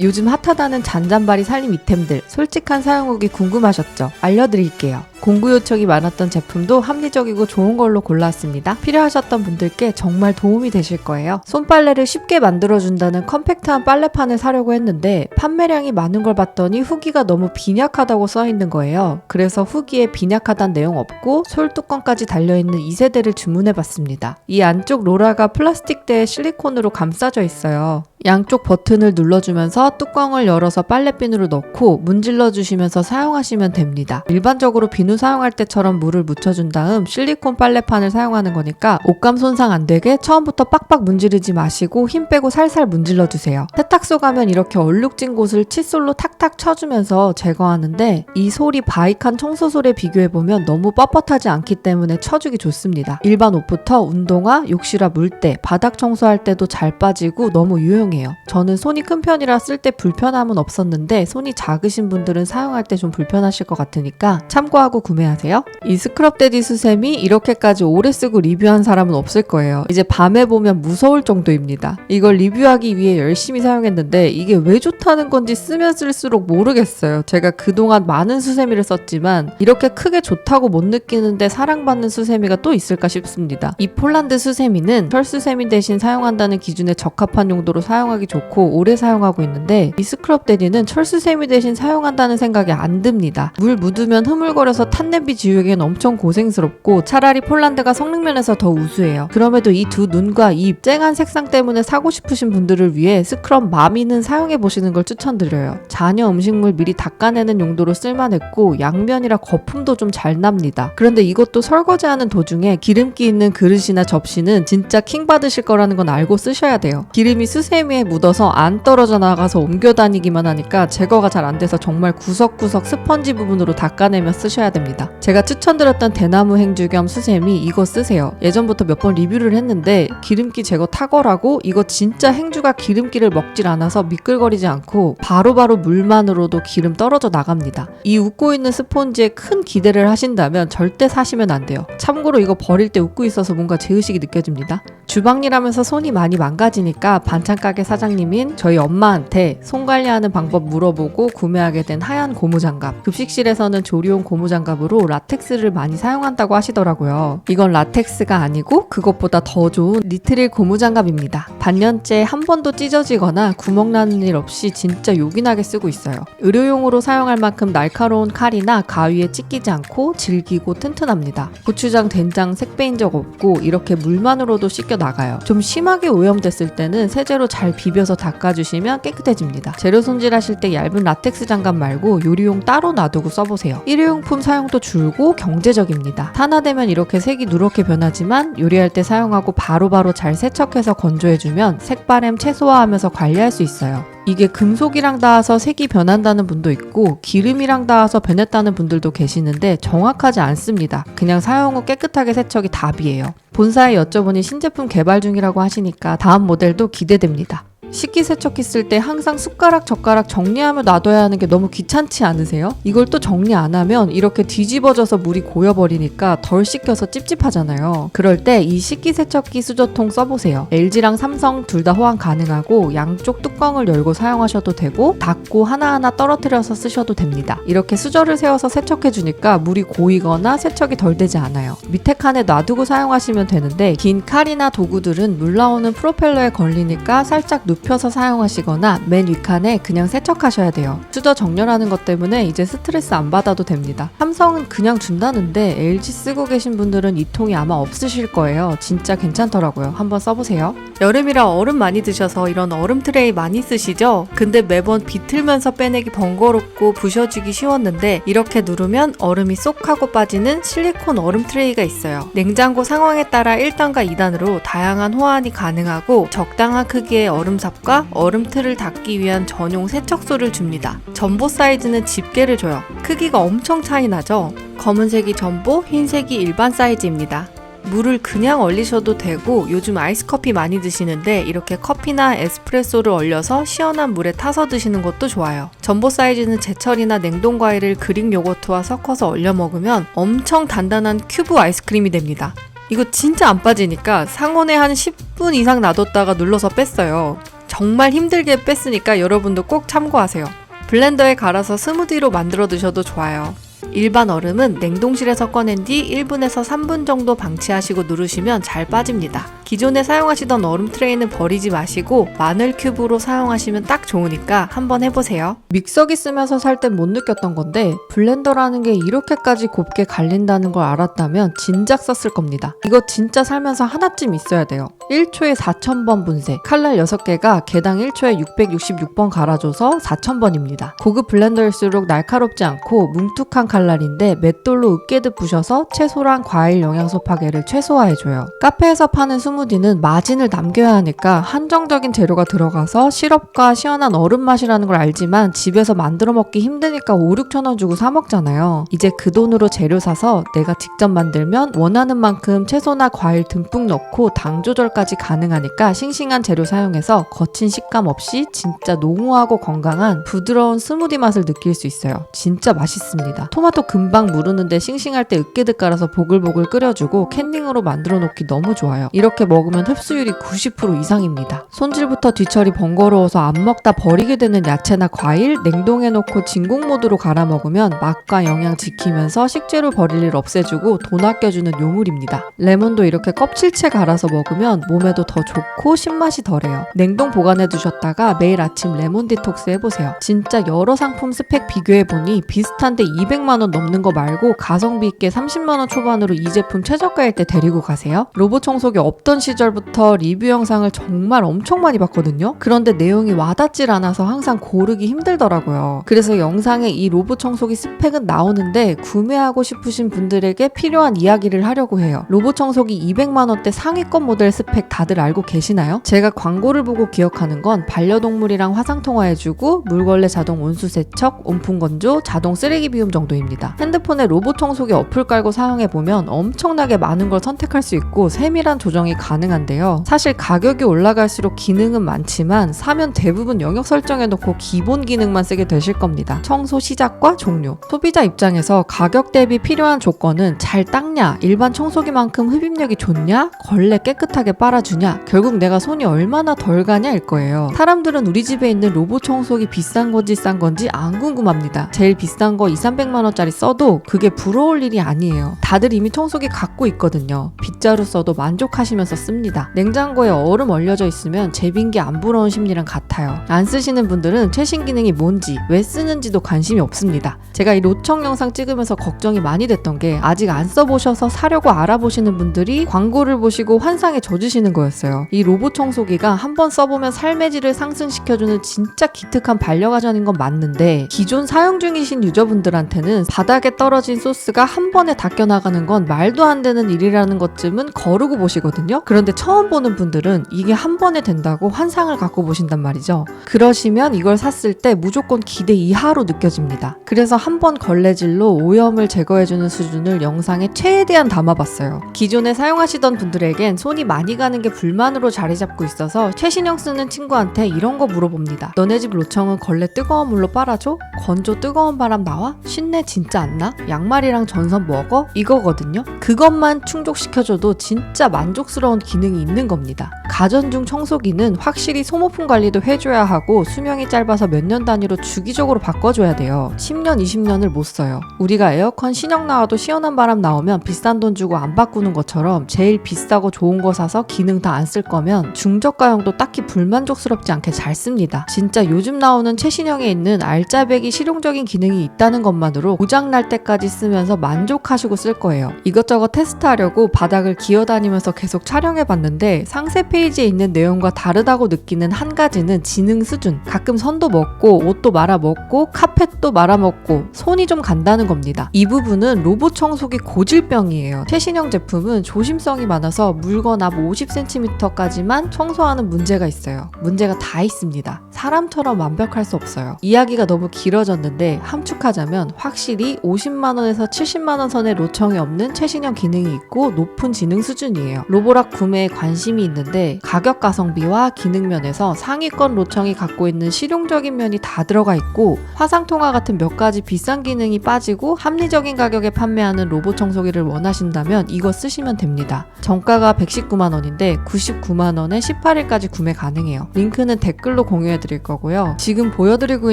요즘 핫하다는 잔잔바리 살림 이템들 솔직한 사용 후기 궁금하셨죠? 알려드릴게요. 공구 요청이 많았던 제품도 합리적이고 좋은 걸로 골라왔습니다. 필요하셨던 분들께 정말 도움이 되실 거예요. 손빨래를 쉽게 만들어준다는 컴팩트한 빨래판을 사려고 했는데 판매량이 많은 걸 봤더니 후기가 너무 빈약하다고 써있는 거예요. 그래서 후기에 빈약하단 내용 없고 솔뚜껑까지 달려있는 2세대를 주문해봤습니다. 이 안쪽 로라가 플라스틱대에 실리콘으로 감싸져 있어요. 양쪽 버튼을 눌러주면서 뚜껑을 열어서 빨래비누로 넣고 문질러 주시면서 사용하시면 됩니다. 일반적으로 비누 사용할 때처럼 물을 묻혀준 다음 실리콘 빨래판을 사용하는 거니까 옷감 손상 안 되게 처음부터 빡빡 문지르지 마시고 힘 빼고 살살 문질러 주세요. 세탁소 가면 이렇게 얼룩진 곳을 칫솔로 탁탁 쳐주면서 제거하는데 이 솔이 바이칸 청소 솔에 비교해 보면 너무 뻣뻣하지 않기 때문에 쳐주기 좋습니다. 일반 옷부터 운동화, 욕실화 물때, 바닥 청소할 때도 잘 빠지고 너무 유용해요. 저는 손이 큰 편이라 쓸 때 불편함은 없었는데 손이 작으신 분들은 사용할 때 좀 불편하실 것 같으니까 참고하고 구매하세요. 이 스크럽 데디 수세미 이렇게까지 오래 쓰고 리뷰한 사람은 없을 거예요. 이제 밤에 보면 무서울 정도입니다. 이걸 리뷰하기 위해 열심히 사용했는데 이게 왜 좋다는 건지 쓰면 쓸수록 모르겠어요. 제가 그동안 많은 수세미를 썼지만 이렇게 크게 좋다고 못 느끼는데 사랑받는 수세미가 또 있을까 싶습니다. 이 폴란드 수세미는 철수세미 대신 사용한다는 기준에 적합한 용도로 사용하기 좋고 오래 사용하고 있는데 이 스크럽 데디는 철수세미 대신 사용한다는 생각이 안 듭니다. 물 묻으면 흐물거려서 탄냄비 지우기엔 엄청 고생스럽고 차라리 폴란드가 성능면에서 더 우수해요. 그럼에도 이 두 눈과 입 쨍한 색상 때문에 사고 싶으신 분들을 위해 스크럽 마미는 사용해 보시는 걸 추천드려요. 잔여 음식물 미리 닦아내는 용도로 쓸만했고 양면이라 거품도 좀 잘 납니다. 그런데 이것도 설거지하는 도중에 기름기 있는 그릇이나 접시는 진짜 킹 받으실 거라는 건 알고 쓰셔야 돼요. 기름이 수세미에 묻어서 안 떨어져 나가서 옮겨 다니기만 하니까 제거가 잘 안 돼서 정말 구석구석 스펀지 부분으로 닦아내며 쓰셔야 됩니다. 제가 추천드렸던 대나무 행주 겸 수세미 이거 쓰세요. 예전부터 몇 번 리뷰를 했는데 기름기 제거 탁월하고 이거 진짜 행주가 기름기를 먹질 않아서 미끌거리지 않고 바로 바로 물만으로도 기름 떨어져 나갑니다. 이 웃고 있는 스폰지에 큰 기대를 하신다면 절대 사시면 안 돼요. 참고로 이거 버릴 때 웃고 있어서 뭔가 제 의식이 느껴집니다. 주방일 하면서 손이 많이 망가지니까 반찬 가게 사장님인 저희 엄마한테 손 관리하는 방법 물어보고 구매하게 된 하얀 고무장갑. 급식실에서는 조리용 고무장갑 으로 라텍스를 많이 사용한다고 하시더라고요. 이건 라텍스가 아니고 그것보다 더 좋은 니트릴 고무 장갑입니다. 반년째 한 번도 찢어지거나 구멍 나는 일 없이 진짜 요긴하게 쓰고 있어요. 의료용으로 사용할 만큼 날카로운 칼이나 가위에 찢기지 않고 질기고 튼튼합니다. 고추장, 된장 색배인 적 없고 이렇게 물만으로도 씻겨 나가요. 좀 심하게 오염됐을 때는 세제로 잘 비벼서 닦아주시면 깨끗해집니다. 재료 손질하실 때 얇은 라텍스 장갑 말고 요리용 따로 놔두고 써보세요. 일회용품 사용 도 줄고 경제적입니다. 탄화되면 이렇게 색이 누렇게 변하지만 요리할 때 사용하고 바로바로 잘 세척해서 건조해주면 색바램 최소화하면서 관리할 수 있어요. 이게 금속이랑 닿아서 색이 변한다는 분도 있고 기름이랑 닿아서 변했다는 분들도 계시는데 정확하지 않습니다. 그냥 사용 후 깨끗하게 세척이 답이에요. 본사에 여쭤보니 신제품 개발 중이라고 하시니까 다음 모델도 기대됩니다. 식기세척기 쓸 때 항상 숟가락 젓가락 정리하며 놔둬야 하는 게 너무 귀찮지 않으세요? 이걸 또 정리 안 하면 이렇게 뒤집어져서 물이 고여버리니까 덜 씻겨서 찝찝하잖아요. 그럴 때 이 식기세척기 수저통 써보세요. LG랑 삼성 둘 다 호환 가능하고 양쪽 뚜껑을 열고 사용하셔도 되고 닫고 하나하나 떨어뜨려서 쓰셔도 됩니다. 이렇게 수저를 세워서 세척해주니까 물이 고이거나 세척이 덜 되지 않아요. 밑에 칸에 놔두고 사용하시면 되는데 긴 칼이나 도구들은 물 나오는 프로펠러에 걸리니까 살짝 눕 혀서 사용하시거나 맨 윗칸에 그냥 세척하셔야 돼요. 수저 정렬하는 것 때문에 이제 스트레스 안 받아도 됩니다. 삼성은 그냥 준다는데 LG 쓰고 계신 분들은 이 통이 아마 없으실 거예요. 진짜 괜찮더라고요. 한번 써보세요. 여름이라 얼음 많이 드셔서 이런 얼음 트레이 많이 쓰시죠? 근데 매번 비틀면서 빼내기 번거롭고 부셔지기 쉬웠는데 이렇게 누르면 얼음이 쏙 하고 빠지는 실리콘 얼음 트레이가 있어요. 냉장고 상황에 따라 1단과 2단으로 다양한 호환이 가능하고 적당한 크기의 얼음 삽과 얼음틀을 닦기 위한 전용 세척소를 줍니다. 전보 사이즈는 집게를 줘요. 크기가 엄청 차이 나죠? 검은색이 전보, 흰색이 일반 사이즈입니다. 물을 그냥 얼리셔도 되고 요즘 아이스커피 많이 드시는데 이렇게 커피나 에스프레소를 얼려서 시원한 물에 타서 드시는 것도 좋아요. 전보 사이즈는 제철이나 냉동 과일을 그릭 요거트와 섞어서 얼려 먹으면 엄청 단단한 큐브 아이스크림이 됩니다. 이거 진짜 안 빠지니까 상온에 한 10분 이상 놔뒀다가 눌러서 뺐어요. 정말 힘들게 뺐으니까 여러분도 꼭 참고하세요. 블렌더에 갈아서 스무디로 만들어 드셔도 좋아요. 일반 얼음은 냉동실에서 꺼낸 뒤 1분에서 3분 정도 방치하시고 누르시면 잘 빠집니다. 기존에 사용하시던 얼음 트레이는 버리지 마시고 마늘 큐브로 사용하시면 딱 좋으니까 한번 해보세요. 믹서기 쓰면서 살 땐 못 느꼈던 건데 블렌더라는 게 이렇게까지 곱게 갈린다는 걸 알았다면 진작 썼을 겁니다. 이거 진짜 살면서 하나쯤 있어야 돼요. 1초에 4,000번 분쇄, 칼날 6개가 개당 1초에 666번 갈아줘서 4,000번입니다. 고급 블렌더일수록 날카롭지 않고 뭉툭한 칼날인데 맷돌로 으깨듯 부셔서 채소랑 과일 영양소 파괴를 최소화해줘요. 카페에서 파는 스무디는 마진을 남겨야 하니까 한정적인 재료가 들어가서 시럽과 시원한 얼음 맛이라는 걸 알지만 집에서 만들어 먹기 힘드니까 5, 6천 원 주고 사 먹잖아요. 이제 그 돈으로 재료 사서 내가 직접 만들면 원하는 만큼 채소나 과일 듬뿍 넣고 당 조절까지 가능하니까 싱싱한 재료 사용해서 거친 식감 없이 진짜 농후하고 건강한 부드러운 스무디 맛을 느낄 수 있어요. 진짜 맛있습니다. 토마토 금방 무르는데 싱싱할 때 으깨듯 갈아서 보글보글 끓여주고 캔딩으로 만들어 놓기 너무 좋아요. 이렇게 먹으면 흡수율이 90% 이상입니다. 손질부터 뒤처리 번거로워서 안 먹다 버리게 되는 야채나 과일 냉동해 놓고 진공 모드로 갈아 먹으면 맛과 영양 지키면서 식재료 버릴 일 없애주고 돈 아껴주는 요물입니다. 레몬도 이렇게 껍질째 갈아서 먹으면 몸에도 더 좋고 신맛이 덜해요. 냉동 보관해 두셨다가 매일 아침 레몬 디톡스 해보세요. 진짜 여러 상품 스펙 비교해 보니 비슷한데 200만 원 넘는 거 말고 가성비 있게 30만 원 초반으로 이 제품 최저가일 때 데리고 가세요. 로봇 청소기 없던 시절부터 리뷰 영상을 정말 엄청 많이 봤거든요. 그런데 내용이 와닿질 않아서 항상 고르기 힘들더라고요. 그래서 영상에 이 로봇 청소기 스펙은 나오는데 구매하고 싶으신 분들에게 필요한 이야기를 하려고 해요. 로봇 청소기 200만 원대 상위권 모델 스펙 다들 알고 계시나요? 제가 광고를 보고 기억하는 건 반려동물이랑 화상 통화해주고 물걸레 자동 온수 세척, 온풍 건조, 자동 쓰레기 비움 정도입니다. 핸드폰에 로봇 청소기 어플 깔고 사용해 보면 엄청나게 많은 걸 선택할 수 있고 세밀한 조정이 가능한데요. 사실 가격이 올라갈수록 기능은 많지만 사면 대부분 영역 설정해 놓고 기본 기능만 쓰게 되실 겁니다. 청소 시작과 종료. 소비자 입장에서 가격 대비 필요한 조건은 잘 닦냐, 일반 청소기만큼 흡입력이 좋냐, 걸레 깨끗하게 빨아주냐, 결국 내가 손이 얼마나 덜 가냐일 거예요. 사람들은 우리 집에 있는 로봇 청소기 비싼 건지 싼 건지 안 궁금합니다. 제일 비싼 거 2, 300만 원짜리 써도 그게 부러울 일이 아니에요. 다들 이미 청소기 갖고 있거든요. 빗자루 써도 만족하시면서 씁니다. 냉장고에 얼음 얼려져 있으면 제빙기 안 부러운 심리랑 같아요. 안 쓰시는 분들은 최신 기능이 뭔지, 왜 쓰는지도 관심이 없습니다. 제가 이 로청 영상 찍으면서 걱정이 많이 됐던 게 아직 안 써보셔서 사려고 알아보시는 분들이 광고를 보시고 환상에 젖으 시는 거였어요. 이 로봇 청소기가 한 번 써보면 삶의 질을 상승시켜주는 진짜 기특한 반려가전인 건 맞는데 기존 사용 중이신 유저분들한테는 바닥에 떨어진 소스가 한 번에 닦여 나가는 건 말도 안 되는 일이라는 것쯤은 거르고 보시거든요. 그런데 처음 보는 분들은 이게 한 번에 된다고 환상을 갖고 보신단 말이죠. 그러시면 이걸 샀을 때 무조건 기대 이하로 느껴집니다. 그래서 한 번 걸레질로 오염을 제거해주는 수준을 영상에 최대한 담아봤어요. 기존에 사용하시던 분들에겐 손이 많이 가는 게 불만으로 자리 잡고 있어서 최신형 쓰는 친구한테 이런 거 물어봅니다. 너네 집 로청은 걸레 뜨거운 물로 빨아줘? 건조 뜨거운 바람 나와? 신내 진짜 안 나? 양말이랑 전선 먹어? 이거거든요. 그것만 충족시켜줘도 진짜 만족스러운 기능이 있는 겁니다. 가전중 청소기는 확실히 소모품 관리도 해줘야 하고 수명이 짧아서 몇 년 단위로 주기적으로 바꿔줘야 돼요. 10년, 20년을 못 써요. 우리가 에어컨 신형 나와도 시원한 바람 나오면 비싼 돈 주고 안 바꾸는 것처럼 제일 비싸고 좋은 거 사서 기능 다 안 쓸 거면 중저가형도 딱히 불만족스럽지 않게 잘 씁니다. 진짜 요즘 나오는 최신형에 있는 알짜배기 실용적인 기능이 있다는 것만으로 고장날 때까지 쓰면서 만족하시고 쓸 거예요. 이것저것 테스트하려고 바닥을 기어다니면서 계속 촬영해 봤는데 상세 페이지에 있는 내용과 다르다고 느끼는 한 가지는 지능 수준. 가끔 선도 먹고 옷도 말아 먹고 카펫도 말아 먹고 손이 좀 간다는 겁니다. 이 부분은 로봇 청소기 고질병이에요. 최신형 제품은 조심성이 많아서 물거나 뭐 50cm까지만 청소하는 문제가 있어요. 문제가 다 있습니다. 사람처럼 완벽할 수 없어요. 이야기가 너무 길어졌는데 함축하자면 확실히 확실히 50만원에서 70만원 선의 로청이 없는 최신형 기능이 있고 높은 지능 수준이에요. 로보락 구매에 관심이 있는데 가격 가성비와 기능 면에서 상위권 로청이 갖고 있는 실용적인 면이 다 들어가 있고 화상통화 같은 몇 가지 비싼 기능이 빠지고 합리적인 가격에 판매하는 로봇 청소기를 원하신다면 이거 쓰시면 됩니다. 정가가 119만원 인데 99만 원에 18일까지 구매 가능해요. 링크는 댓글로 공유해 드릴 거고요. 지금 보여드리고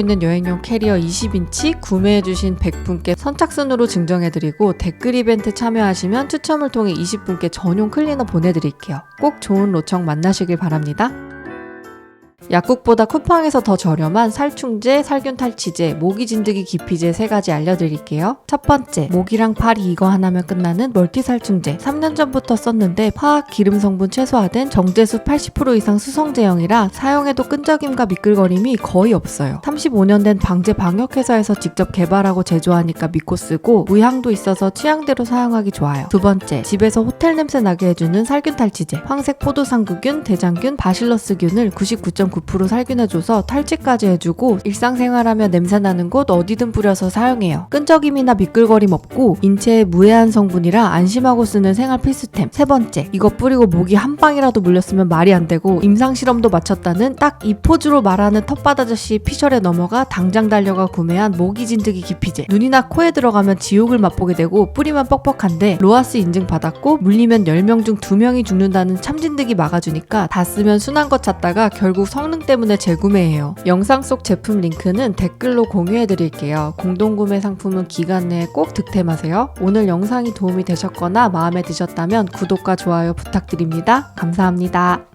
있는 여행용 캐리어 20인치 구매해 주신 100분께 선착순으로 증정해 드리고 댓글 이벤트 참여하시면 추첨을 통해 20분께 전용 클리너 보내 드릴게요. 꼭 좋은 로청 만나시길 바랍니다. 약국보다 쿠팡에서 더 저렴한 살충제, 살균 탈취제, 모기 진드기 기피제 세 가지 알려드릴게요. 첫 번째, 모기랑 파리 이거 하나면 끝나는 멀티 살충제. 3년 전부터 썼는데 화학 기름 성분 최소화된 정제수 80% 이상 수성 제형이라 사용해도 끈적임과 미끌거림이 거의 없어요. 35년 된 방제 방역 회사에서 직접 개발하고 제조하니까 믿고 쓰고 무향도 있어서 취향대로 사용하기 좋아요. 두 번째, 집에서 호텔 냄새 나게 해주는 살균 탈취제. 황색 포도상구균, 대장균, 바실러스균을 99.9% 살균해줘서 탈취까지 해주고 일상생활하며 냄새나는 곳 어디든 뿌려서 사용해요. 끈적임이나 미끌거림 없고 인체에 무해한 성분이라 안심하고 쓰는 생활 필수템. 세 번째, 이거 뿌리고 모기 한 방이라도 물렸으면 말이 안 되고 임상실험도 마쳤다는 딱 이 포즈로 말하는 텃밭 아저씨 피셜에 넘어가 당장 달려가 구매한 모기 진드기 기피제. 눈이나 코에 들어가면 지옥을 맛보게 되고 뿌리만 뻑뻑한데 로아스 인증 받았고 물리면 10명 중 2명이 죽는다는 참진드기 막아주니까 다 쓰면 순한 것 찾다가 결국 성능 때문에 재구매해요. 영상 속 제품 링크는 댓글로 공유해 드릴게요. 공동구매 상품은 기간 내에 꼭 득템하세요. 오늘 영상이 도움이 되셨거나 마음에 드셨다면 구독과 좋아요 부탁드립니다. 감사합니다.